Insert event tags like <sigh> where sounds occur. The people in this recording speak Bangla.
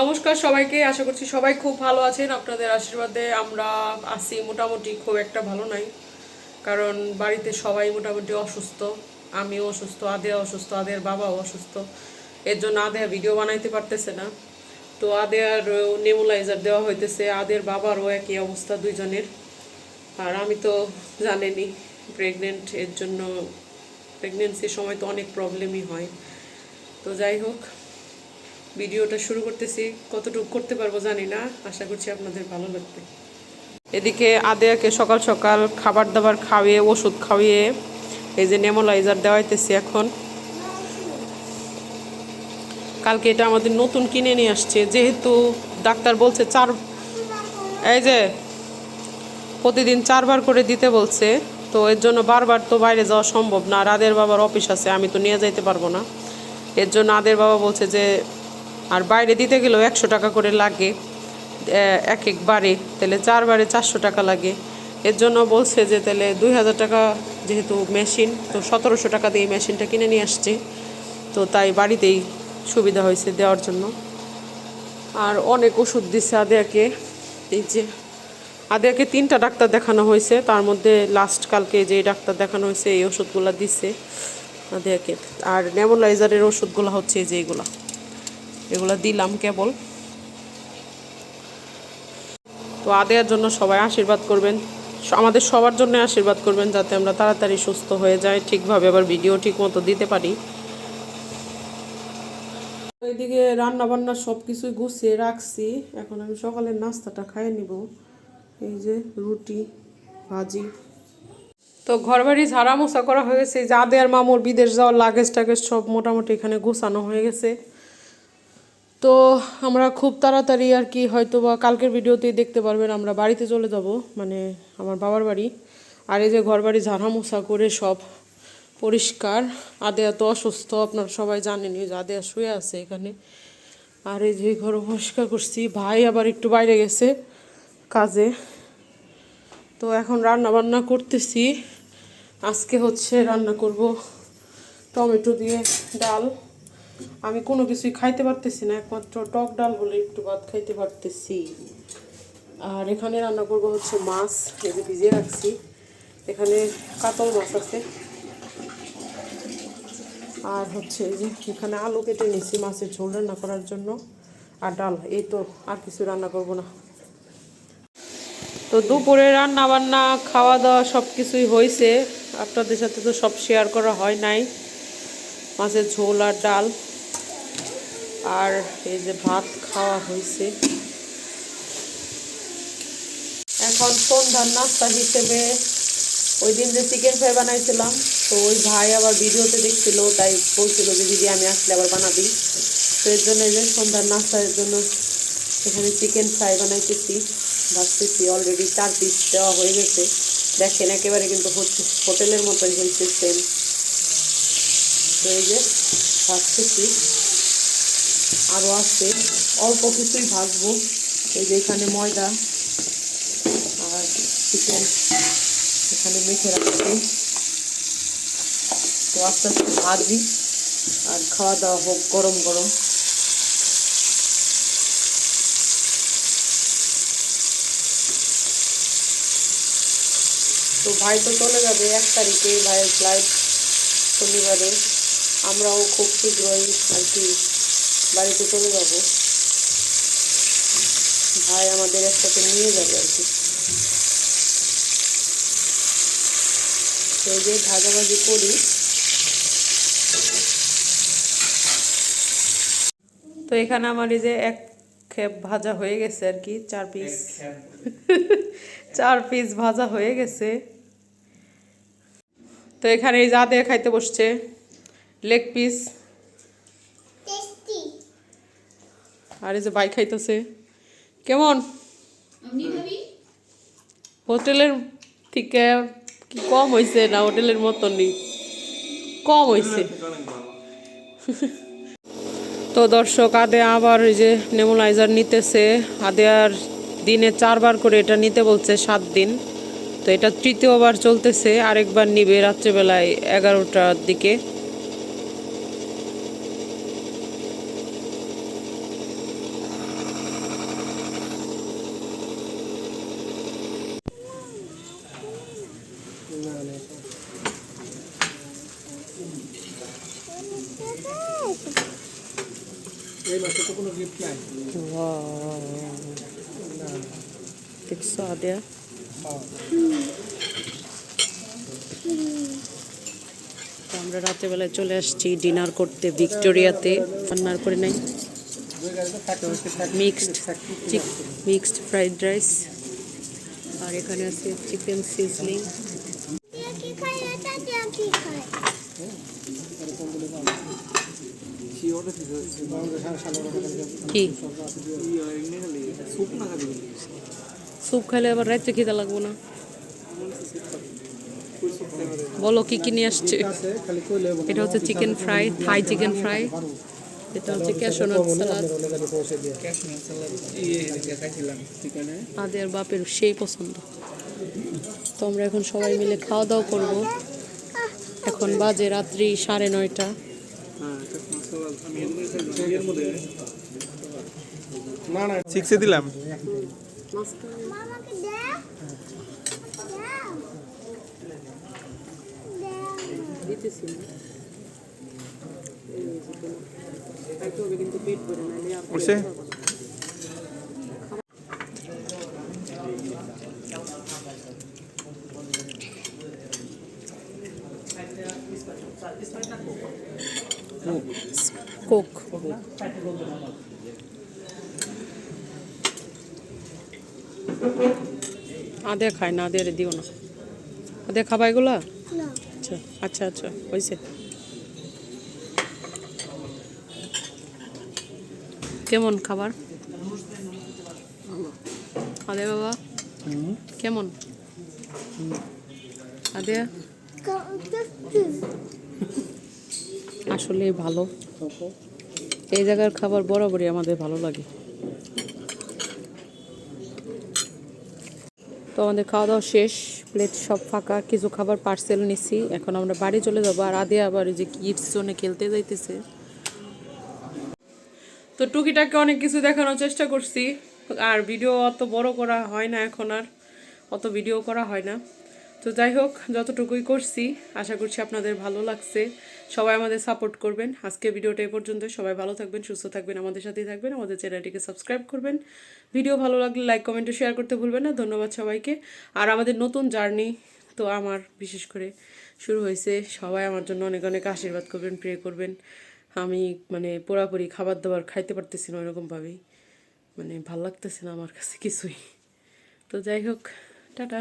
নমস্কার সবাইকে, আশা করছি সবাই খুব ভালো আছেন। আপনাদের আশীর্বাদে আমরা আছি মোটামুটি খুব একটা ভালো নাই, কারণ বাড়িতে সবাই মোটামুটি অসুস্থ, আমিও অসুস্থ আদেয়া অসুস্থ, আদের বাবাও অসুস্থ। এর জন্য আদেয়া ভিডিও বানাইতে পারতেছে না। তো আদেয়ার নেমুলাইজার দেওয়া হইতেছে, আদের বাবারও একই অবস্থা দুইজনের। আর আমি তো জানেনই প্রেগনেন্ট এর জন্য প্রেগনেন্সির সময় তো অনেক প্রবলেমই হয়। তো যাই হোক। ভিডিওটা শুরু করতেছি। কতটুকু করতে পারব জানি না। আশা করছি আপনাদের ভালো লাগবে। এদিকে আদেয়াকে সকাল সকাল খাবার দাবার খাওয়িয়ে, ওষুধ খাওয়িয়ে এই যে নেমোলাইজার দেওয়াইতেছি এখন। কালকে এটা আমাদের নতুন কিনে নিয়ে আসছে। যেহেতু ডাক্তার বলছে চার, এই যে প্রতিদিন চারবার করে দিতে বলছে, তো এর জন্য বারবার তো বাইরে যাওয়া সম্ভব না। আর আদের বাবার অফিস আছে, আমি তো নিয়ে যাইতে পারব না। এর জন্য আদের বাবা বলছে যে আর বাইরে দিতে গেলেও একশো টাকা করে লাগে এক একবারে তাহলে চারবারে চারশো টাকা লাগে। এর জন্য বলছে যে তাহলে দুই হাজার টাকা যেহেতু মেশিন, তো সতেরোশো টাকা দিয়ে মেশিনটা কিনে নিয়ে আসছে। তো তাই বাড়িতেই সুবিধা হয়েছে দেওয়ার জন্য। আর অনেক ওষুধ দিচ্ছে আদেয়াকে। এই যে আদেয়াকে তিনটা ডাক্তার দেখানো হয়েছে। তার মধ্যে লাস্ট কালকে যে ডাক্তার দেখানো হয়েছে, এই ওষুধগুলো দিচ্ছে আদেয়াকে। আর নেমোলাইজারের ওষুধগুলো হচ্ছে যে এগুলা দিলাম কেবল। তো আদেয়ার জন্য সবাই আশীর্বাদ করবেন। আমাদের সবার জন্য আশীর্বাদ করবেন যাতে আমরা তাড়াতাড়ি সুস্থ হয়ে যাই, ঠিকভাবে আবার ভিডিও ঠিক মতো দিতে পারি। এদিকে রান্না বান্না সব কিছুই গুছিয়ে রাখছি। এখন আমি সকালের নাস্তাটা খাইয়ে নিব। এই যে রুটি, ভাজি। তো ঘরবাড়ি ঝাড়া মোছা করা হয়ে গেছে। যে আদেয়ার মামুর বিদেশ যাওয়ার লাগেজ টাগেজ সব মোটামুটি এখানে গোছানো হয়ে গেছে। তো আমরা খুব তাড়াতাড়ি আর কি হয়তো বা কালকের ভিডিওতেই দেখতে পারবেন, আমরা বাড়িতে চলে যাব মানে আমার বাবার বাড়ি। আর এই যে ঘর বাড়ি ঝাড়া মোছা করে সব পরিষ্কার। আদেয়া তো অসুস্থ, আপনারা সবাই জানেনই যে আদেয়া শুয়ে আছে এখানে। আর এই যে ঘর পরিষ্কার করছি, ভাই আবার একটু বাইরে গেছে কাজে। তো এখন রান্না বান্না করতেছি। আজকে হচ্ছে রান্না করব টমেটো দিয়ে ডাল। আমি কোনো কিছুই খাইতে পারতেছি না, একমাত্র টক ডাল হলে একটু ভাত খাইতে পারতেছি। আর এখানে রান্না করব হচ্ছে মাছ, এই যে ভিজিয়ে রাখছি। এখানে কাতল মাছ আছে। আর হচ্ছে এই যে এখানে আলু কেটে নিয়েছি মাছের ঝোল রান্না করার জন্য। আর ডাল, এই তো আর কিছু রান্না করব না। তো দুপুরে রান্না বান্না খাওয়া দাওয়া সব কিছুই হয়েছে আপনাদের সাথে তো সব শেয়ার করা হয় নাই। মাছের ঝোল আর ডাল। আর এই যে ভাত খাওয়া হয়েছে। এখন সন্ধ্যার নাস্তা হিসেবে ওই দিন যে চিকেন ফ্রাই বানাইছিলাম, তো ওই ভাই আবার ভিডিওতে দেখছিল, তাই বলছিল যে, দিদি, আমি আসলে আবার বানাবি। তো এর জন্য যে সন্ধ্যার নাস্তার জন্য এখানে চিকেন ফ্রাই বানাইতেছি। ভাবতেছি অলরেডি চার পিস দেওয়া হয়ে গেছে। দেখেন, একেবারে কিন্তু হোটেলের মতোই হয়েছে সেম তো এই যে ভাজতেছি আরও আছে। অল্প কিছুই ভাজবো। এই যে এখানে ময়দা আর চিকেন এখানে মেখে রাখছি। তো আস্তে আস্তে ভাজি আর খাওয়া দাওয়া হোক গরম গরম। তো ভাই তো চলে যাবে এক তারিখে, ভাইয়ের ফ্লাইট শনিবারে। আমরাও খুব শীঘ্রই আর কি বাড়িতে চলে যাব। ভাই আমাদের একসাথে নিয়ে যাবে আর কি। তো যে ভাজাভাজি করি। তো এখানে আমার এই যে এক খেপ ভাজা হয়ে গেছে আর কি চার পিস <laughs> চার পিস ভাজা হয়ে গেছে। তো এখানে এই যা দিয়ে খাইতে বসছে লেগ পিস আর এই যে বাইক খাইতেছে। কেমন? হোটেলের থেকে কি কম হয়েছে না হোটেলের মতন মতনই? কম হয়েছে তো দর্শক আদে আবার এই যে নেমোলাইজার নিতেছে। আদে আর দিনে চারবার করে এটা নিতে বলছে সাত দিন। তো এটা তৃতীয়বার চলতেছে আরেকবার নিবে রাত্রেবেলায় এগারোটার দিকে। কোনো গিফট নাই? দেখছ আদিয়া তো আমরা রাতেবেলায় চলে আসছি ডিনার করতে ভিক্টোরিয়াতে। রান্নার করে নাই। মিক্সড মিক্সড ফ্রাইড রাইস আর এখানে আছে চিকেন সিজলিং স্যুপ খাইলে আবার রাত্রে খিদা লাগবো না। বলো কি কি নিয়ে আসছে? এটা হচ্ছে chicken fry Thai chicken fry এটা হচ্ছে ক্যাশোনাট সালাদ আদের বাপের সেই পছন্দ। তো আমরা এখন সবাই মিলে খাওয়া দাওয়া করব। এখন বাজে রাত্রি সাড়ে নয়টা। সিক্সে দিলাম। মামাকে দাও দাও কোক। আদে খায় না আদে দিও না। আদে খাবা এগুলা? না। আচ্ছা আচ্ছা আচ্ছা হয়েছে কেমন খাবার? আদে বাবা? কেমন? আদে? <laughs> আসলে ভালো। এই জায়গার খাবার বরাবরই আমাদের ভালো লাগে। তো আমাদের খাওয়া দাওয়া শেষ প্লেট সব ফাঁকা, কিছু খাবার পার্সেল নিছি। এখন আমরা বাড়ি চলে যাব আর আদে আবার যে কিডস জোনে খেলতে যাইতেছে। তো টুকিটাকে অনেক কিছু দেখানোর চেষ্টা করছি, আর ভিডিও অত বড় করা হয় না এখন আর, অত ভিডিও করা হয় না। তো যাই হোক, যতটুকুই করছি, আশা করছি আপনাদের ভালো লাগছে। সবাই আমাদের সাপোর্ট করবেন। আজকে ভিডিওটা এ পর্যন্ত। সবাই ভালো থাকবেন, সুস্থ থাকবেন, আমাদের সাথেই থাকবেন। আমাদের চ্যানেলটিকে সাবস্ক্রাইব করবেন। ভিডিও ভালো লাগলে লাইক কমেন্ট শেয়ার করতে ভুলবেন না। ধন্যবাদ সবাইকে। আর আমাদের নতুন জার্নি তো আমার বিশেষ করে শুরু হয়েছে। সবাই আমার জন্য অনেক অনেক আশীর্বাদ করবেন প্রে করবেন। আমি মানে পুরাপুরি খাবার দাবার খাইতে পারতেছি না ওরকমভাবেই মানে ভালো লাগতেছে না আমার কাছে কিছুই। তো যাই হোক, টাটা।